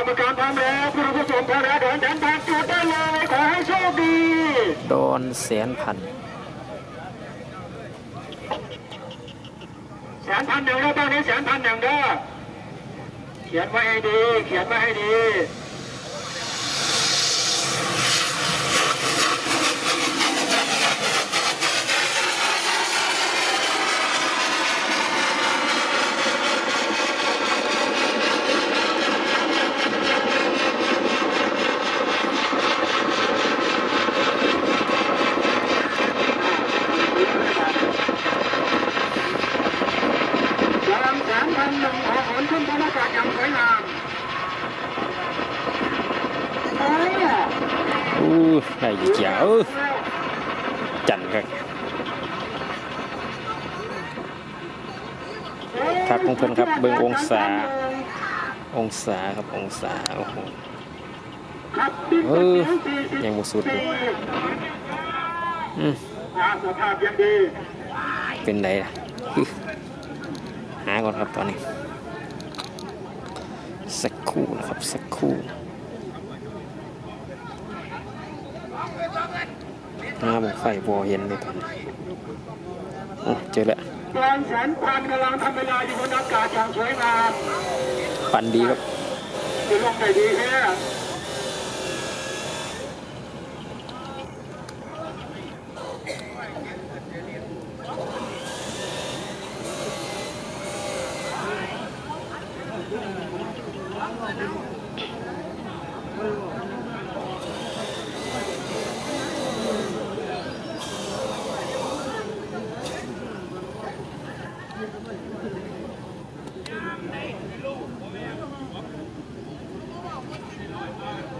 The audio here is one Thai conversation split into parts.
รรมการพร้อมแล้วผู้รับชมพร้อมแล้วเดินแสนทางจุดได้เลยขอให้โชคดี โดนแสนพันแสนพันหนึ่งแล้วตอนนี้แสนพันหนึ่งเด้อเขียนไว้ให้ดี เขียนไว้ให้ดี ลำแสนพันหนึ่งขอขนขึ้นบนอากาศอย่างสวยงามโอ้ย อู้ ได้อีกแล้วจันครับครับของเพิ่อนครับเบิ่งองศา องศาครับองศาโอ้โหเออยังบ่สุดอยู่อืมเป็นไรล่ะหาก่อนครับตอนนี้ สักครู่นะครับ สักครู่ หน้าบอกไฟบอเห็นเลยตอนนี้โอ้เจอแล้วกลางแสนพันกำลังทำเวลาอยู่บนอากาศอย่างสวยงามปันดีครับจะลงได้ดีแค่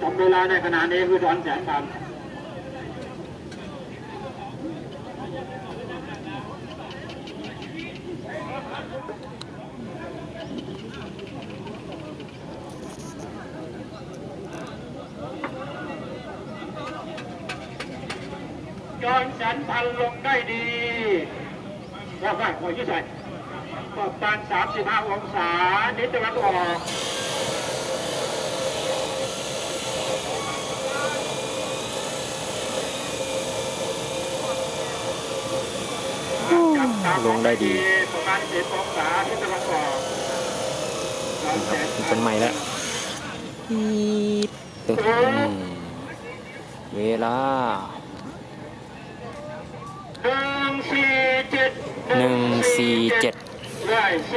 ทำเวลาในขณะนี้คือสอนแสนพันจอนแสนพันลงได้ดีว่าว่าหัวยี่ใส่ ขอบปาน35 องศานิดตะวันออกลงได้ดีประมาณเจ็ดองศาที่ตะวันออกครับต้นไม้แล้วอีตึ้งอืมเวลาหนึ่งสี่เจ็ด nine, six.